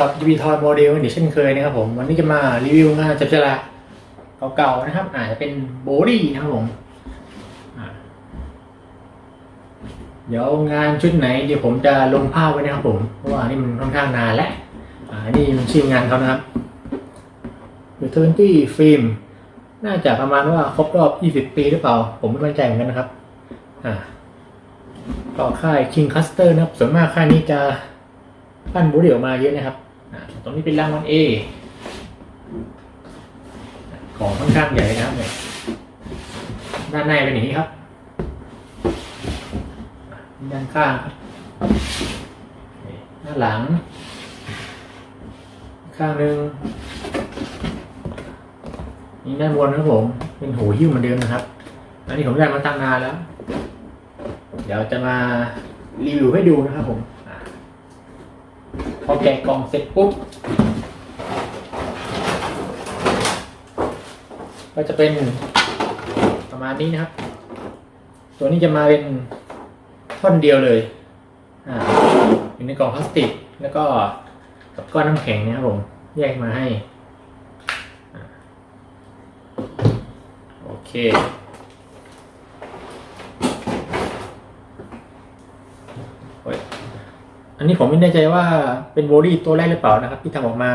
กับ UV Toy Model อีกเช่นเคยนะครับผม วันนี้จะมารีวิวงานจับฉลากเก่าๆนะครับ อาจจะเป็นโบดี้นะครับผมเดี๋ยวงานชุดไหนเดี๋ยวผมจะลงภาพไว้นะครับผมเพราะว่านี่มันค่อนข้างนานแล้วอ่านี่มันชื่องานเขานะครับ The 20 Film น่าจะประมาณว่าครบรอบ 20 ปีหรือเปล่า ผมไม่มั่นใจเหมือนกันนะครับอ่าก็ค่าย King Custer นะครับ ส่วนมากค่ายนี้จะปั้นบูเดี่ยวมาเยอะนะครับ ตรงนี้เป็นรางวัล A ของค่อนข้างใหญ่นะครับเนี่ยด้านในเป็นอย่างนี้ครับด้านข้างด้านหลัง ข้างหนึ่งนี่ด้านบนครับผมเป็นหูหิ้วเหมือนเดิมนะครับอันนี้ผมได้มาตั้งนานแล้ว เดี๋ยวจะมารีวิวให้ดูนะครับผม พอแกะกล่องเสร็จปุ๊บ ก็จะเป็นประมาณนี้นะครับ ตัวนี้จะมาเป็นท่อนเดียวเลย อ่าอยู่ในกล่องพลาสติก แล้วก็กับก้อนน้ำแข็งนะครับผม แยกมาให้อโอเค โอ้ย อันนี้ผมไม่แน่ใจว่าเป็นโบดี้ตัวแรกหรือเปล่านะครับ ที่ทำออกมา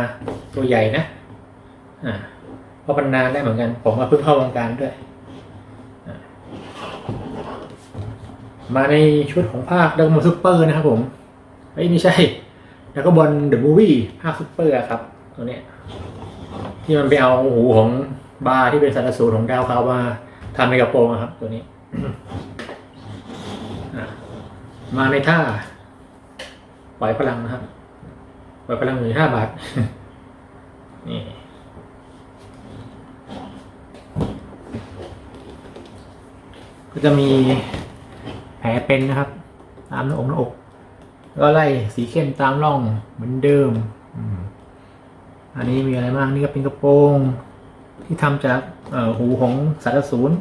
ตัวใหญ่นะ อ่าเพราะมันนานได้เหมือนกัน ผมก็เพิ่งเข้าวงการด้วย มาในชุดของภาคดักบอลซูเปอร์นะครับผมเอ้ยไม่ใช่ดักบอลเดอะมูวี่ภาคซูเปอร์ครับ ตัวเนี้ยที่มันไปเอาหูของบาร์ที่เป็นสารสูตรของดาวเขามาทำในกระโปรงครับ ตัวนี้ มาในท่า อยพลังนะครับปล่อยพลังหนึ่งห้าบาท นี่ก็จะมีแผลเป็นนะครับ ตามหน้าอกหน้าอกแล้วก็ไล่สีเข้มตามร่องเหมือนเดิมอันนี้มีอะไรบ้างนี่ก็เป็นกระโปรงที่ทำจากหูของสารสูน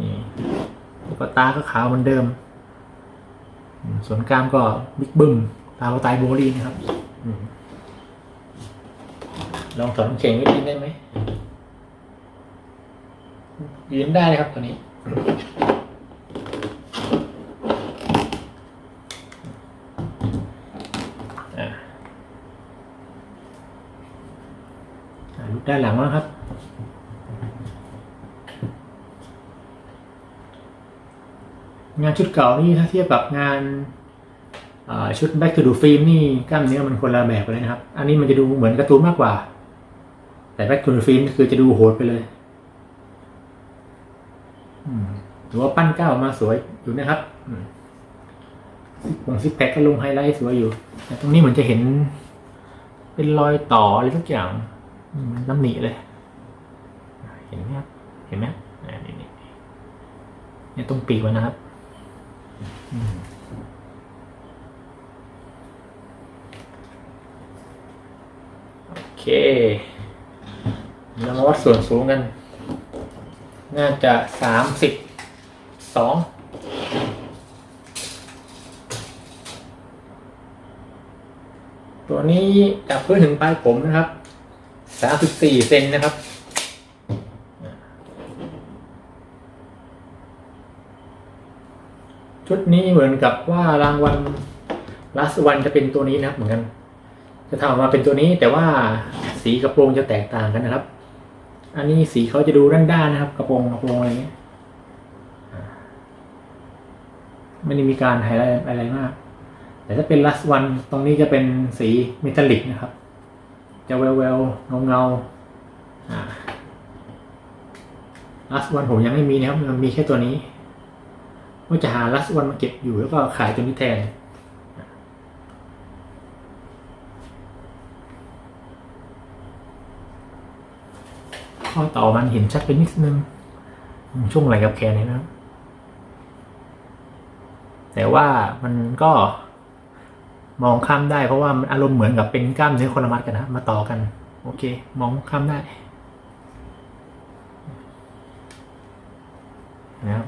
นี่ลูกตาก็ขาวเหมือนเดิม ส่วนกล้ามก็บิ๊กบึ้มตามสไตล์โบลีนะครับอืมลองถอนเข่งไว้ดีได้ไหมยืนได้เลยครับตัวนี้อะอะลุกด้านหลังแล้วครับ งานชุดเก่านี่ถ้าเทียบกับงานชุด Back to the Film นี่กล้ามเนื้อมันคนละแบบเลยนะครับ อันนี้มันจะดูเหมือนการ์ตูนมากกว่า แต่ Back to the Film คือจะดูโหดไปเลยอืมถือว่าปั้นก้าวออกมาสวยอยู่นะครับอืมซิกผงซิกแพคก็ลงไฮไลท์สวยอยู่ แต่ตรงนี้เหมือนจะเห็น เป็นรอยต่ออะไรทุกอย่างน้ำหนีเลย เห็นไหมครับ เห็นไหมนี่นี่ตรงปีกมันนะครับ โอเค เรามาวัดส่วนสูงกัน น่าจะสามสิบสองตัวนี้จากพื้นถึงปลายผมนะครับสามสิบสี่เซนนะครับ ชุดนี้เหมือนกับว่ารางวัลลัสวันจะเป็นตัวนี้นะครับ เหมือนกัน จะทำออกมาเป็นตัวนี้ แต่ว่าสีกระโปรงจะแตกต่างกันนะครับ อันนี้สีเขาจะดูด้านๆนะครับ กระโปรงกระโปรงอะไรเงี้ยไม่ได้มีการไฮไลท์อะไรมาก แต่ถ้าเป็นลัสวันตรงนี้จะเป็นสีเมทัลลิกนะครับ จะแววแววเงาเงาลัสวันผมยังไม่มีนะครับ มันมีแค่ตัวนี้ ว่าจะหาลัสวันมาเก็บอยู่แล้วก็ขายตัวนี้แทน ข้อต่อมันเห็นชัดไปนิดนึง ช่วงไหลกับแขนเนี่ยนะครับแต่ว่ามันก็มองข้ามได้เพราะว่ามันอารมณ์เหมือนกับเป็นกล้ามเนื้อคนละมัดกันนะมาต่อกัน โอเค มองข้ามได้นะครับ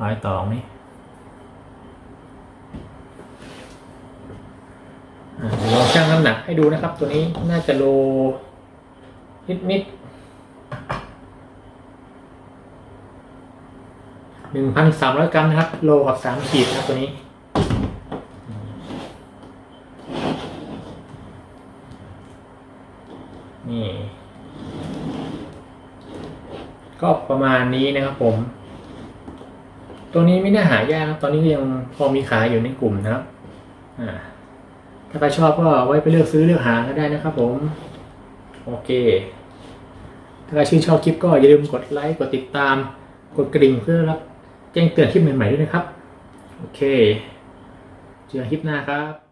รอยต่อนี่อ่าองชั่งน้ำหนักให้ดูนะครับ ตัวนี้น่าจะโลนิดนิดหนึ่งพันสามร้อยกรัมนะครับ โลกับสามขีดนะครับตัวนี้นี่ ก็ประมาณนี้นะครับผม ตัวนี้ไม่ได้หายากนะตอนนี้ก็ยังพอมีขายอยู่ในกลุ่มนะครับถ้าใครชอบก็ไว้ไปเลือกซื้อเลือกหาก็ได้นะครับผม โอเค ถ้าใครชื่นชอบคลิปก็อย่าลืมกดไลค์กดติดตาม กดกระดิ่งเพื่อรับแจ้งเตือนคลิปใหม่ๆด้วยนะครับ โอเค เจอกันคลิปหน้าครับ